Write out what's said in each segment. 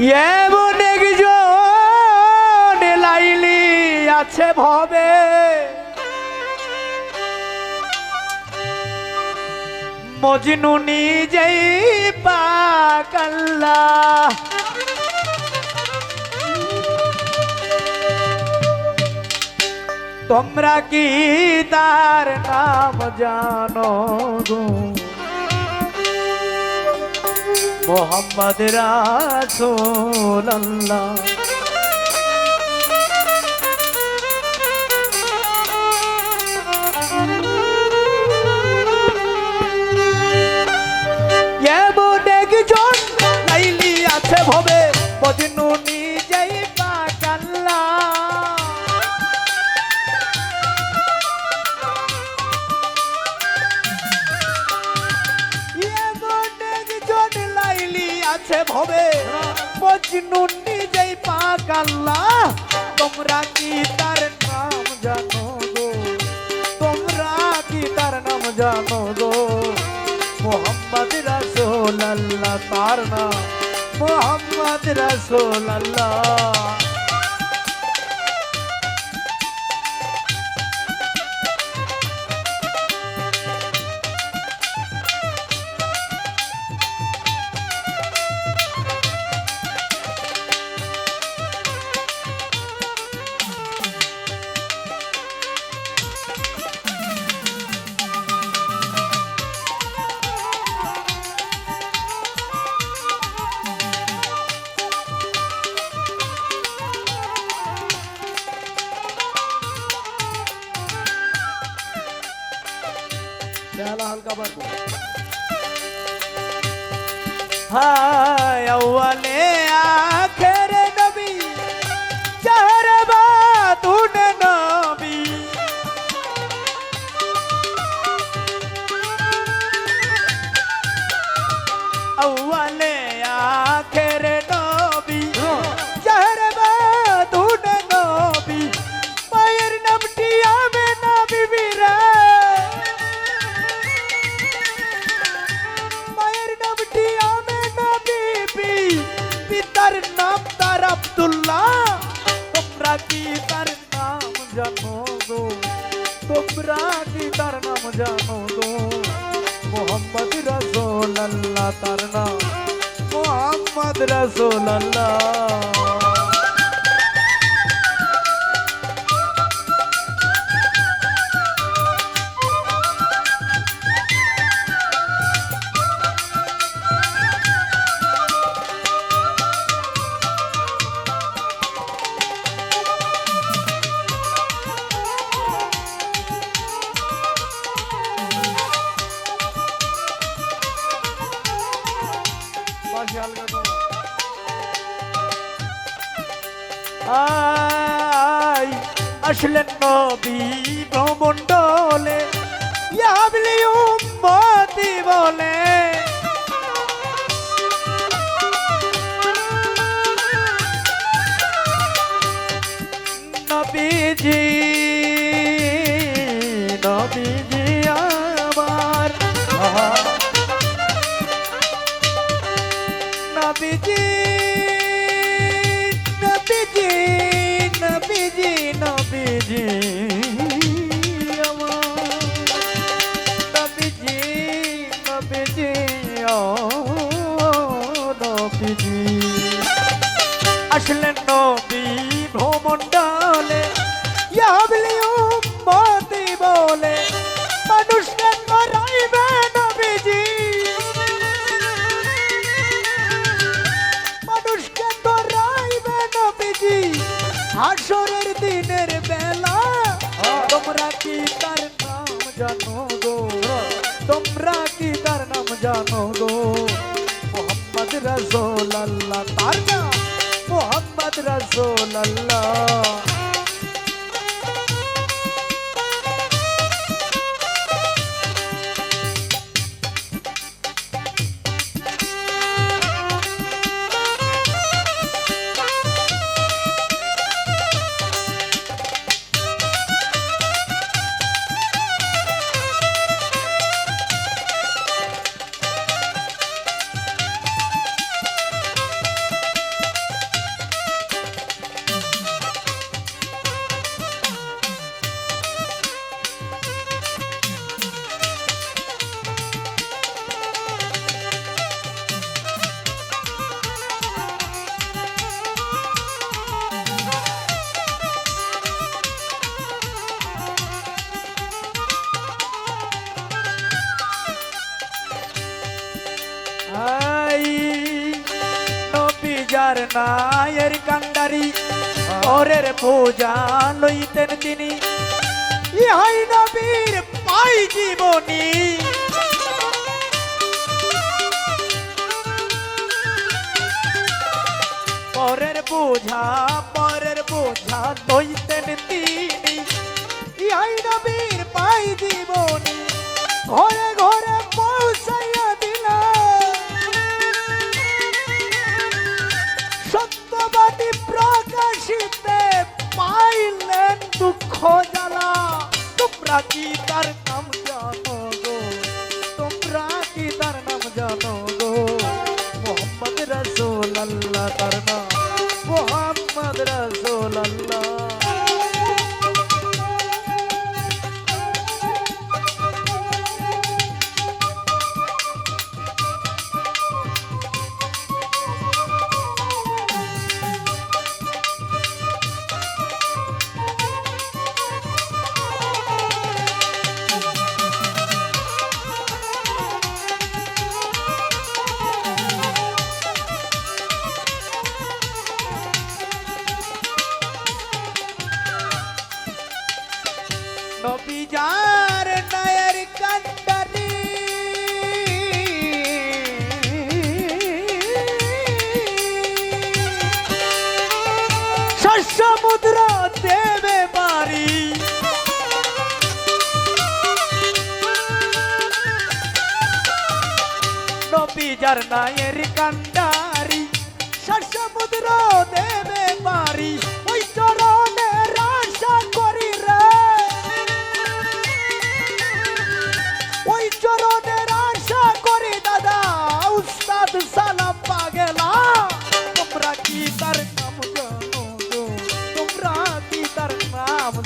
এমন একজন লাইলি আছে ভবে। মজনু নিজেই পাকাল্লা। তোমরা কি তার নাম জানো গো? মোহাম্মদ রাসূলুল্লাহ। এমন ভবে মজনু নিজেই পাকাল্লা, তোমরা কি তার নাম জানো গো? তোমরা কি তার নাম জানো গো? মোহাম্মদ রাসূল আল্লাহ তার নাম, মোহাম্মদ রাসূল আল্লাহ চেহারা হালকা পারব হায় আউয়ালে আখেরে নবী চাহরে বাতুন নবী। আউয়ালে জানো গো মোহাম্মদ রাসূল আল্লাহ তার নাম মোহাম্মদ রাসূল আই আসলেন নবী ভ্রমণ্ডলে ইয়াবলি উম্মতি বলে। নবীজি নবীজি নবীজি। হাসরের দিনের বেলা। তোমরা কি তার নাম জানো গো? তোমরা কি তার নাম জানো গো? মোহাম্মদ রসোল্লাহ তার নাম মোহাম্মদ রাসূল আল্লাহ নায়ের কান্ডারি পরের পূজা লইতেন তিনি। ইহাই নবীর পাই জীবনী। পরের বোঝা পরের বোঝা লইতেন তিনি। ইহাই নবীর পাই জীবনী। ঘরে ঘরে সমুদ্র দেবে পারি নবী যার নায়ের কান্ডারি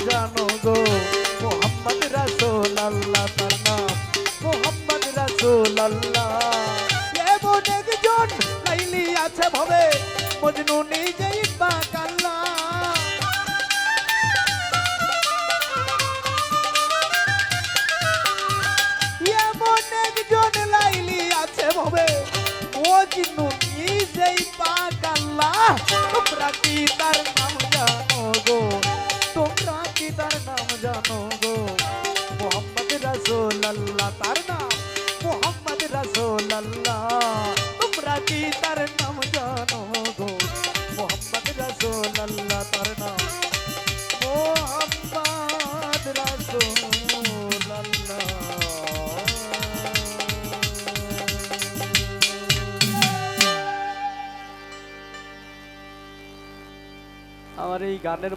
জানো গো, মোহাম্মদ রাসূল আল্লাহ তার নাম। মোহাম্মদ রাসূল আল্লাহ এমন একজন লাইলি আছে ভবে, মজনু নিজেই পাকাল্লা এমন একজন লাইলি আছে ভবে ও জিনু নিজেই পাক আল্লাহ তোমরা কি তার তার নাম জানো গো? মোহাম্মদ রাসূল তার নাম মোহাম্মদ রাসূল তোমরা কি তার নাম জানো গো? মোহাম্মদ রাসূল তার নাম মোহাম্মদ রাসূল আমার এই গানের